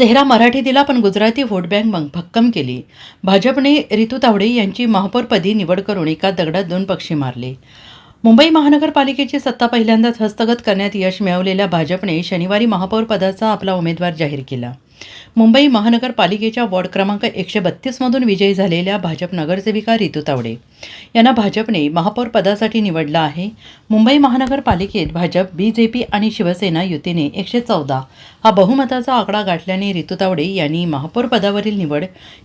चेहरा मराठी दिला पण गुजराती व्होट बँक मग भक्कम केली. भाजपने रितू तावडे यांची महापौरपदी निवड करून एका दगडात दोन पक्षी मारले. मुंबई महानगरपालिकेची सत्ता पहिल्यांदाच हस्तगत करण्यात यश मिळवलेल्या भाजपने शनिवारी महापौरपदाचा आपला उमेदवार जाहीर केला. मुंबई महानगरपालिकेच्या वॉर्ड क्रमांक एकशे बत्तीसमधून विजयी झालेल्या भाजप नगरसेविका रितू तावडे यांना भाजपने महापौरपदासाठी निवडलं आहे. मुंबई महानगरपालिकेत भाजप बी जे पी आणि शिवसेना युतीने एकशे चौदा हा बहुमताचा आकडा गाठल्याने रितू तावडे यांनी महापौरपदावरील निवड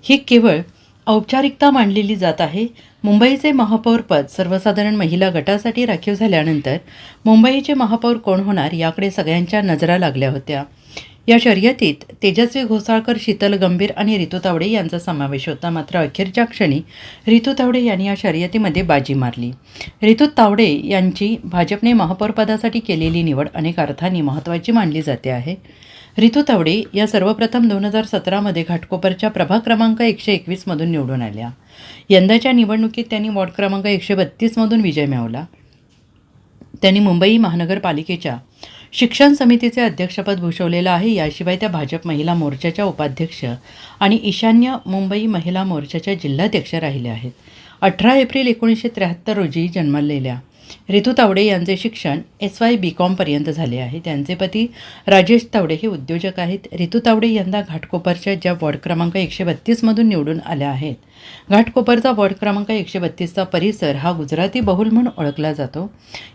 ही केवळ औपचारिकता मांडलेली जात आहे. मुंबईचे महापौरपद सर्वसाधारण महिला गटासाठी राखीव झाल्यानंतर मुंबईचे महापौर कोण होणार याकडे सगळ्यांच्या नजरा लागल्या होत्या. या शर्यतीत तेजस्वी घोसाळकर शीतल गंभीर आणि रितू तावडे यांचा समावेश होता. मात्र अखेरच्या क्षणी रितू तावडे यांनी या शर्यतीमध्ये बाजी मारली. रितू तावडे यांची भाजपने महापौरपदासाठी केलेली निवड अनेक अर्थांनी महत्त्वाची मानली जाते आहे. रितू तावडे या सर्वप्रथम दोन हजार सतरामध्ये घाटकोपरच्या प्रभाग क्रमांक एकशे एकवीसमधून निवडून आल्या. यंदाच्या निवडणुकीत त्यांनी वॉर्ड क्रमांक एकशे बत्तीसमधून विजय मिळवला. त्यांनी मुंबई महानगरपालिकेच्या शिक्षण समितीचे अध्यक्षपद भूषवलेलं आहे. याशिवाय त्या भाजप महिला मोर्चाच्या उपाध्यक्ष आणि ईशान्य मुंबई महिला मोर्चाच्या जिल्हाध्यक्ष राहिल्या आहेत. अठरा एप्रिल एकोणीसशे त्र्याहत्तर रोजी जन्मलेल्या रितू तावडे यांचे शिक्षण एस वाय बी कॉमपर्यंत झाले आहे. त्यांचे पती राजेश तावडे हे उद्योजक आहेत. रितू तावडे यंदा घाटकोपरच्या ज्या वॉर्ड क्रमांक एकशे बत्तीसमधून निवडून आल्या आहेत. घाटकोपरचा वॉर्ड क्रमांक एकशे बत्तीसचा परिसर हा गुजराती बहुल म्हणून ओळखला जातो.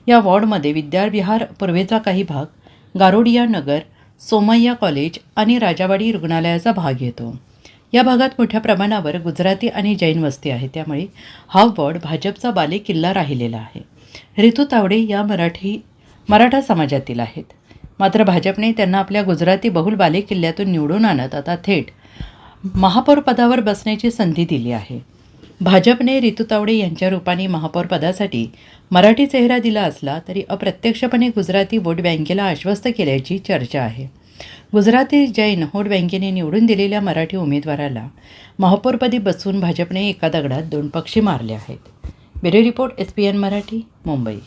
या वॉर्डमध्ये विद्याविहार पूर्वेचा काही भाग गारोडिया नगर सोमय्या कॉलेज आणि राजावाडी रुग्णालयाचा भाग येतो. या भागात मोठ्या प्रमाणावर गुजराती आणि जैन वस्ती आहे त्यामुळे हा वॉर्ड भाजपचा बाले किल्ला राहिलेला आहे. रितू तावडे या मराठी मराठा समाजातील आहेत. मात्र भाजपने त्यांना आपल्या गुजराती बहुल बाले किल्ल्यातून निवडून आणत आता थेट महापौरपदावर बसण्याची संधी दिली आहे. भाजपने रितू तावडे यांच्या रूपाने महापौरपदासाठी मराठी चेहरा दिला असला तरी अप्रत्यक्षपणे गुजराती वोट बँकेला आश्वस्त केल्याची चर्चा आहे. गुजराती जैन वोट बँकेने निवडून दिलेल्या मराठी उमेदवाराला महापौरपदी बसवून भाजपने एका दगडात दोन पक्षी मारले आहेत. Bureau report S P N Marathi Mumbai.